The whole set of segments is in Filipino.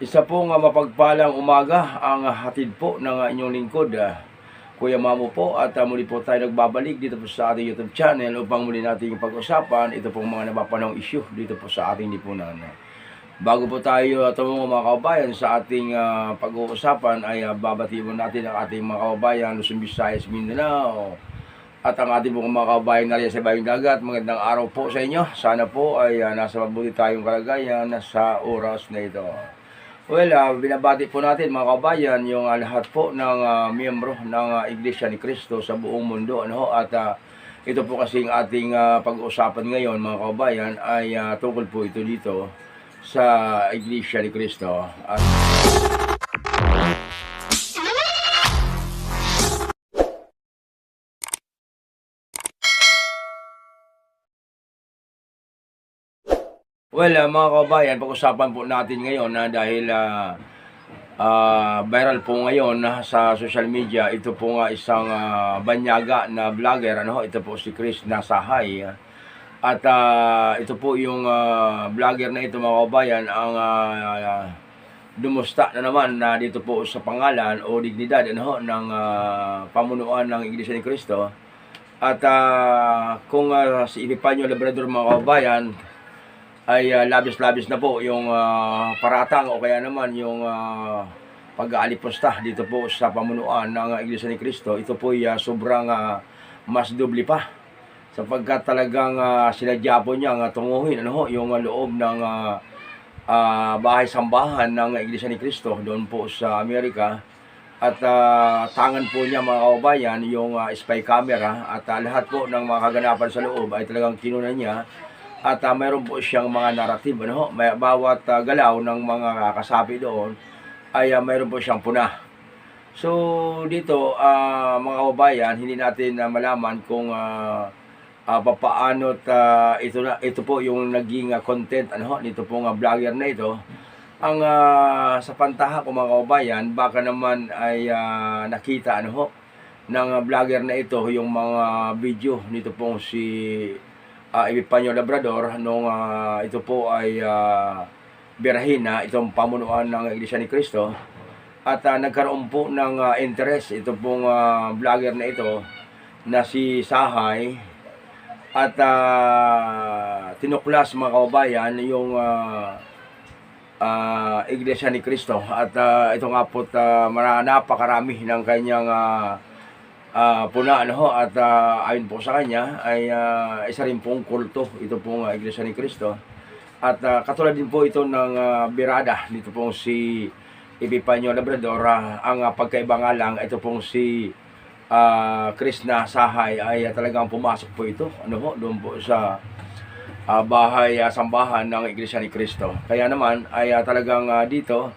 Isa pong uh, mapagpalang umaga ang hatid po ng uh, inyong lingkod. ah, Kuya Mamo po at uh, muli po tayo nagbabalik dito po sa ating YouTube channel upang muli nating pag-usapan ito pong mga napapanong issue dito po sa ating lipunan. Bago po tayo uh, tumungo mga kababayan sa ating ah, pag-uusapan ay uh, babati mo natin ang ating mga kababayan Luzon, Visayas, Mindanao at ang ating mga kababayan na sa Bayong Dagat. Magandang araw po sa inyo. Sana po ay ah, nasa mabuti tayong kalagayan sa oras na ito. Well, ah, binabati po natin mga kabayan yung ah, lahat po ng ah, miyembro ng ah, Iglesia ni Cristo sa buong mundo. Ano, at ah, ito po kasing ating ah, pag-uusapan ngayon mga kabayan ay ah, tungkol po ito dito sa Iglesia ni Cristo. At Well, ah, mga kabayan, pag-usapan po natin ngayon na dahil ah, ah, viral po ngayon na sa social media, ito po nga isang ah, banyaga na vlogger, ano, ito po si Chris Nasahay. At ah, ito po yung ah, vlogger na ito mga kabayan, ang ah, dumusta na naman na dito po sa pangalan o dignidad ano, ng ah, pamunuan ng Iglesia ni Cristo. At ah, kung ah, si Epipanyo Labrador mga kabayan, ay ah, labis-labis na po yung ah, paratang o kaya naman yung uh, pag-aalipusta dito po sa pamunuan ng Iglesia ni Cristo. Ito po ay ah, sobrang ah, mas dubli pa sapagkat talagang uh, sinadya po niya nga tunguhin ano ho, yung ah, loob ng ah, ah, bahay-sambahan ng Iglesia ni Cristo doon po sa Amerika. At ah, tangan po niya mga kababayan yung ah, spy camera at ah, lahat po ng mga kaganapan sa loob ay talagang kinunan niya at uh, mayroon po siyang mga narrative ano may bawat ah, galaw ng mga kasapi doon ay uh, mayroon po siyang puna. So dito ah, mga kababayan, hindi natin na malaman kung uh, uh, papaano ito na ito po yung naging ah, content ano nito pong uh, vlogger na ito. Ang ah, sa pantaha ko mga kababayan, baka naman ay ah, nakita ano ho ng vlogger na ito yung mga video nito pong si uh, Epipanyo Labrador nung ah, ito po ay uh, birahin na itong pamunuan ng Iglesia ni Cristo. At ah, nagkaroon po ng ah, interest ito pong ah, vlogger na ito na si Sahay. At ah, tinuklas mga kababayan yung ah, ah, Iglesia ni Cristo. At ah, ito nga po uh, napakarami ng kanyang ah, ah, puna ano ho at ah, ayon po sa kanya ay ah, isa rin pong kulto ito pong ah, Iglesia ni Cristo. At ah, katulad din po ito ng ah, birada dito pong si Epipanyo Labrador ah, ang uh, pagkaiba nga lang ito pong si ah, Krishna Sahay ay ah, talagang pumasok po ito ano ho doon po sa ah, bahay ah, sambahan ng Iglesia ni Cristo. Kaya naman ay ah, talagang ah, dito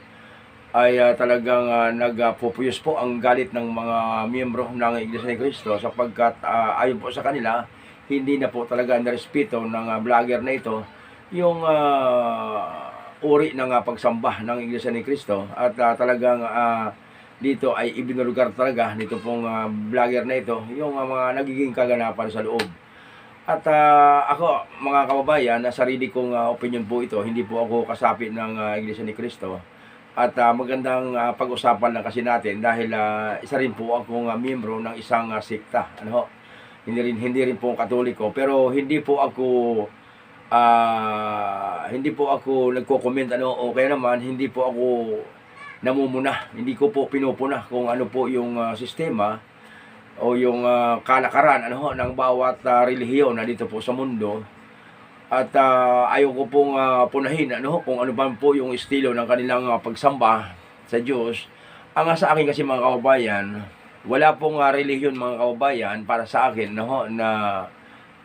ay ah, talagang uh, nagpupuyos po ang galit ng mga miyembro ng Iglesia ni Cristo sapagkat ah, ayon po sa kanila, hindi na po talaga narespeto ng ah, vlogger na ito yung ah, uri ng ah, pagsamba ng Iglesia ni Cristo at ah, talagang ah, dito ay ibinulugar talaga nito pong ah, vlogger na ito yung ah, mga nagiging kaganapan sa loob. At ah, ako, mga kababayan, na sarili kong ah, opinion po ito, hindi po ako kasapi ng ah, Iglesia ni Cristo. At ah, magandang ah, pag-usapan lang kasi natin dahil ah, isa rin po akong uh, miyembro ng isang ah, sekta. Ano ho? Hindi rin hindi rin po katoliko pero hindi po ako ah, hindi po ako nagko-comment ano o kaya naman hindi po ako namumuna. Hindi ko po pinupuna kung ano po yung ah, sistema o yung ah, kalakaran ano ho, ng bawat ah, relihiyon na dito po sa mundo. At ah, ayaw ko pong ah, punahin ano, kung ano ba po yung estilo ng kanilang ah, pagsamba sa Diyos. Ang sa akin kasi mga kababayan, wala pong ah, relihiyon mga kababayan para sa akin no, na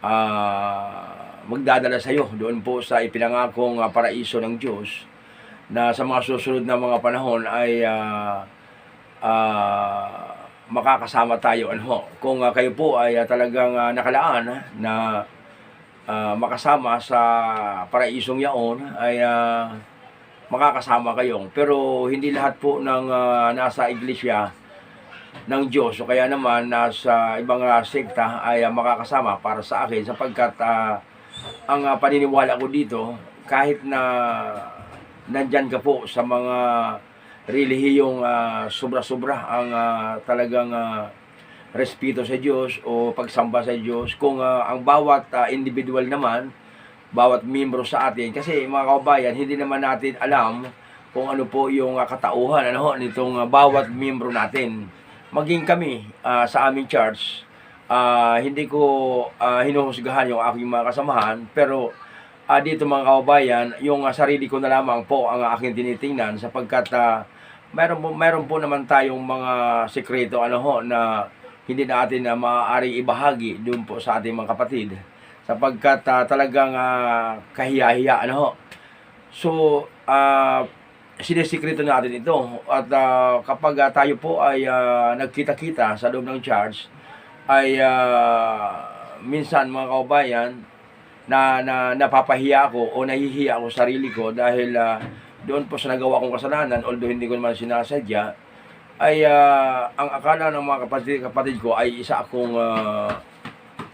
ah, magdadala sa iyo doon po sa ipinangakong ah, paraiso ng Diyos na sa mga susunod na mga panahon ay ah, ah, makakasama tayo ano kung ah, kayo po ay ah, talagang ah, nakalaan na ah, makasama sa paraisong yaon ay ah, makakasama kayong. Pero hindi lahat po ng ah, nasa iglesia ng Diyos o kaya naman nasa ibang ah, sekta ay ah, makakasama para sa akin sapagkat ah, ang ah, paniniwala ko dito kahit na nandyan ka po sa mga relihiyong ah, sobra-sobra ang ah, talagang ah, respeto sa Diyos o pagsamba sa Diyos. Kung ah, ang bawat ah, individual naman bawat miyembro sa atin kasi mga kababayan hindi naman natin alam kung ano po yung ah, katauhan ano nitong ah, bawat miyembro natin. Maging kami ah, sa aming church ah, hindi ko ah, hinuhusgahan yung aking mga kasamahan. Pero ah, dito mga kababayan yung ah, sarili ko na lamang po ang aking tinitingnan sapagkat ah, meron po, meron po naman tayong mga sekreto ano na hindi natin na maaaring ibahagi doon po sa ating mga kapatid sapagkat ah, talagang ah, kahiya-hiya ano. So ah sinisikreto natin ito at ah, kapag ah, tayo po ay ah, nagkita-kita sa loob ng church ay ah, minsan mga kaubayan na, na napapahiya ako o nahihiya ako sa sarili ko dahil ah, doon po sa nagawa kong kasalanan although hindi ko naman sinasadya ay ah, ang akala ng mga kapatid, kapatid ko ay isa akong ah,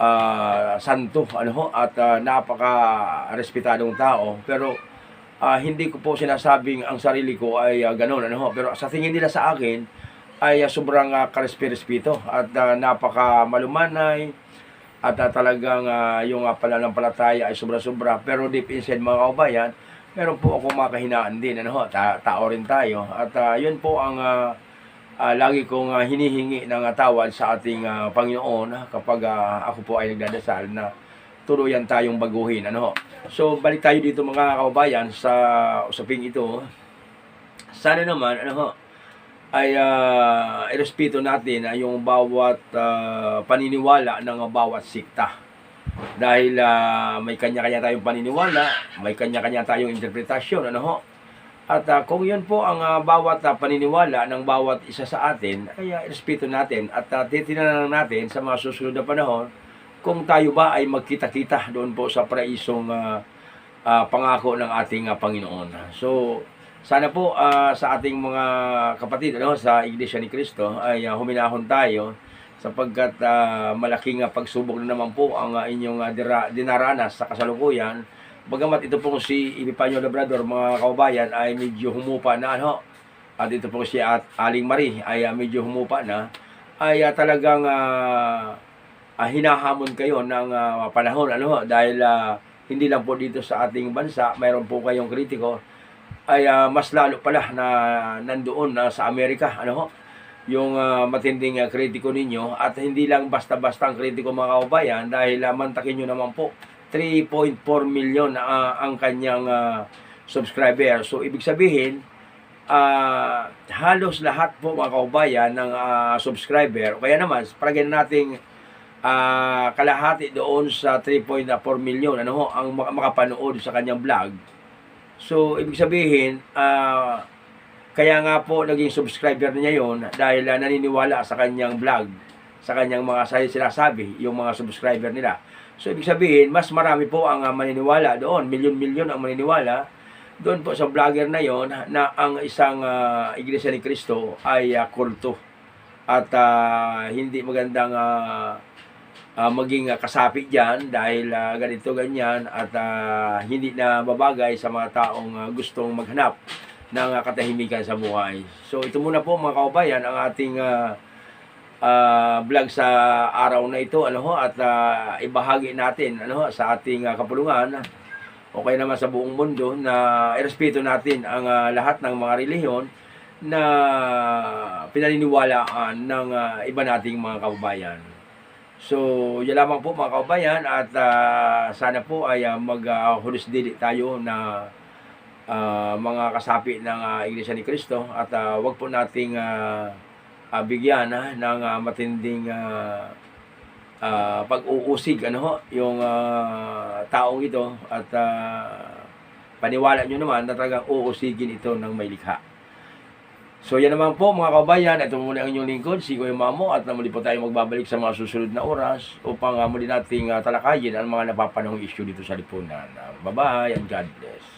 ah, santo ano ho? At ah, napaka respetadong tao. Pero ah, hindi ko po sinasabing ang sarili ko ay ah, ganun ano ho? Pero sa tingin nila sa akin ay ah, sobrang uh, karespi-respito at ah, napaka malumanay at ah, talagang ah, yung uh, pananampalataya ay sobra-sobra. Pero deep inside mga kaubayan meron po ako makahinaan din ano ta- tao rin tayo. At ah, yun po ang ah, ah, lagi kong ah, hinihingi ng tawad sa ating ah, Panginoon ah, kapag ah, ako po ay nagdadasal na tuluyan tayong baguhin ano. So balik tayo dito mga kaubayan sa usaping ito. Sana naman ano ho ay uh, irespeto natin ah, yung bawat ah, paniniwala ng bawat sikta. Dahil ah, may kanya-kanya tayong paniniwala, may kanya-kanya tayong interpretasyon, ano ho. At ah, kung yun po ang ah, bawat ah, paniniwala ng bawat isa sa atin, ay uh, respeto natin at uh, titinan natin sa mga susunod na panahon kung tayo ba ay magkita-kita doon po sa praisong ah, ah, pangako ng ating ah, Panginoon. So, sana po ah, sa ating mga kapatid ano, sa Iglesia ni Cristo ay ah, huminahon tayo sapagkat ah, malaking ah, pagsubok na naman po ang ah, inyong dira- dinaranas sa kasalukuyan. Bagamat ito pong si Epipanyo Labrador, mga kaubayan, ay medyo humupa na, ano, at ito pong si At Aling Marie ay ah, medyo humupa na, ay ah, talagang ah, ah, hinahamon kayo ng ah, panahon, ano, dahil ah, hindi lang po dito sa ating bansa, mayroon po kayong kritiko, ay ah, mas lalo pala na nandoon na sa Amerika, ano? Yung ah, matinding ah, kritiko ninyo. At hindi lang basta-basta ang kritiko mga kaubayan dahil uh, mantakin nyo naman po 3.4 million ah, ang kanyang ah, subscriber. So ibig sabihin ah, halos lahat po mga kaubayan ng ah, subscriber kaya naman paragyan nating ah, kalahati doon sa 3.4 million ano ho ang mak- makapanood sa kanyang vlog. So ibig sabihin ah, kaya nga po naging subscriber niya yon dahil ah, naniniwala sa kanyang vlog, sa kanyang mga sinasabi, yung mga subscriber nila. So ibig sabihin, mas marami po ang ah, maniniwala doon, milyon-milyon ang maniniwala doon po sa vlogger na yon na ang isang ah, Iglesia ni Cristo ay ah, kulto at ah, hindi magandang ah, ah, maging ah, kasapi diyan dahil ah, ganito ganyan at ah, hindi na babagay sa mga taong ah, gustong maghanap ng ah, katahimikan sa buhay. So ito muna po mga kaubayan ang ating ah, ah, vlog sa araw na ito ano ho at ah, ibahagi natin ano ho sa ating ah, kapulungan o kaya naman sa buong mundo na irespeto natin ang ah, lahat ng mga relihiyon na pinaniniwalaan ng ah, iba nating mga kababayan. So, yan lamang po mga kababayan at ah, sana po ay uh, mag-hulis dili tayo na ah, mga kasapi ng ah, Iglesia ni Cristo at ah, wag po nating ah, ah, bigyan ah, ng ah, matinding ah, ah, pag-uusig ano ho, yung ah, taong ito at ah, paniwala nyo naman na talagang uusigin ito ng may likha. So yan naman po mga kabayan, ito muna ang inyong lingkod, si Kuya Mamo at muli po tayo magbabalik sa mga susunod na oras upang uh, muli nating ah, talakayin ang mga napapanahong issue dito sa lipunan. Uh, bye-bye and God bless.